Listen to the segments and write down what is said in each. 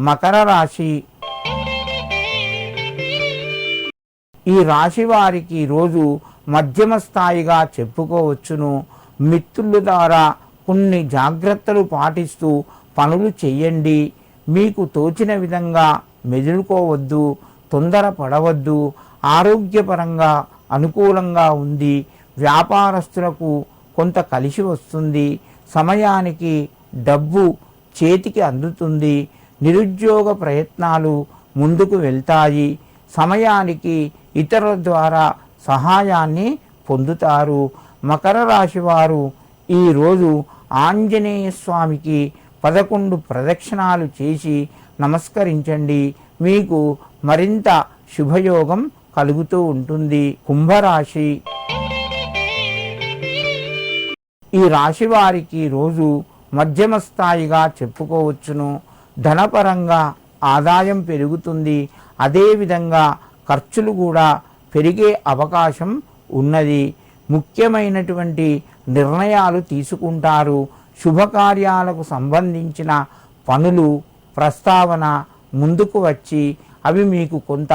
మకర రాశి. ఈ రాశి వారికి రోజు మధ్యమ స్థాయిగా చెప్పుకోవచ్చును. మిత్రుల ద్వారా కొన్ని జాగ్రత్తలు పాటిస్తూ పనులు చెయ్యండి. మీకు తోచిన విధంగా మెదులుకోవద్దు తొందర పడవద్దు ఆరోగ్యపరంగా అనుకూలంగా ఉంది వ్యాపారస్తులకు కొంత కలిసి వస్తుంది. సమయానికి డబ్బు చేతికి అందుతుంది. నిరుద్యోగ ప్రయత్నాలు ముందుకు వెళ్తాయి. సమయానికి ఇతరుల ద్వారా సహాయాన్ని పొందుతారు. మకర రాశి వారు ఈరోజు ఆంజనేయ స్వామికి పదకొండు ప్రదక్షిణాలు చేసి నమస్కరించండి. మీకు మరింత శుభయోగం కలుగుతూ ఉంటుంది. కుంభరాశి. ఈ రాశి వారికి రోజు మధ్యమ స్థాయిగా చెప్పుకోవచ్చును. ధనపరంగా ఆదాయం పెరుగుతుంది. అదేవిధంగా ఖర్చులు కూడా పెరిగే అవకాశం ఉన్నది. ముఖ్యమైనటువంటి నిర్ణయాలు తీసుకుంటారు. శుభకార్యాలకు సంబంధించిన పనులు ప్రస్తావన ముందుకు వచ్చి అవి మీకు కొంత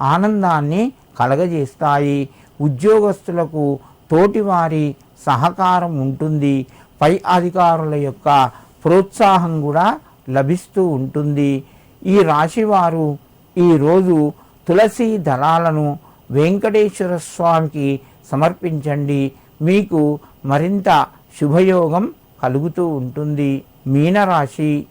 ఆనందాన్ని కలగజేస్తాయి. ఉద్యోగస్తులకు తోటివారి సహకారం ఉంటుంది. పై అధికారుల యొక్క ప్రోత్సాహం కూడా లభిస్తూ ఉంటుంది. ఈ రాశివారు ఈరోజు తులసి దళాలను వెంకటేశ్వర స్వామికి సమర్పించండి. మీకు మరింత శుభయోగం కలుగుతూ ఉంటుంది. మీనరాశి.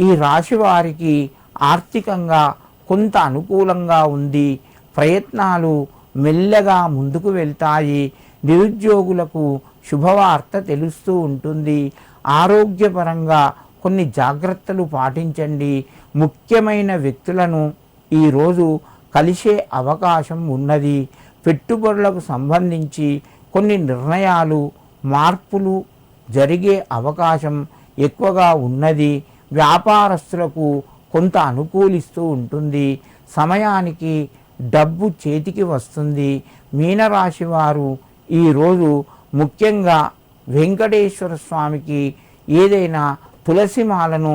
ఈ రాశి వారికి ఆర్థికంగా కొంత అనుకూలంగా ఉంది. ప్రయత్నాలు మెల్లగా ముందుకు వెళ్తాయి. నిరుద్యోగులకు శుభవార్త తెలుస్తూ ఉంటుంది. ఆరోగ్యపరంగా కొన్ని జాగ్రత్తలు పాటించండి. ముఖ్యమైన వ్యక్తులను ఈరోజు కలిసే అవకాశం ఉన్నది. పెట్టుబడులకు సంబంధించి కొన్ని నిర్ణయాలు మార్పులు జరిగే అవకాశం ఎక్కువగా ఉన్నది. వ్యాపారస్తులకు కొంత అనుకూలిస్తూ ఉంటుంది. సమయానికి డబ్బు చేతికి వస్తుంది. మీనరాశి వారు ఈరోజు ముఖ్యంగా వెంకటేశ్వర స్వామికి ఏదైనా తులసిమాలను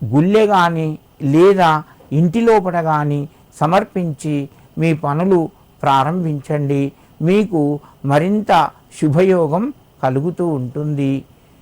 గుళ్ళె కానీ లేదా ఇంటి లోపల కానీ సమర్పించి మీ పనులు ప్రారంభించండి. మీకు మరింత శుభయోగం కలుగుతూ ఉంటుంది.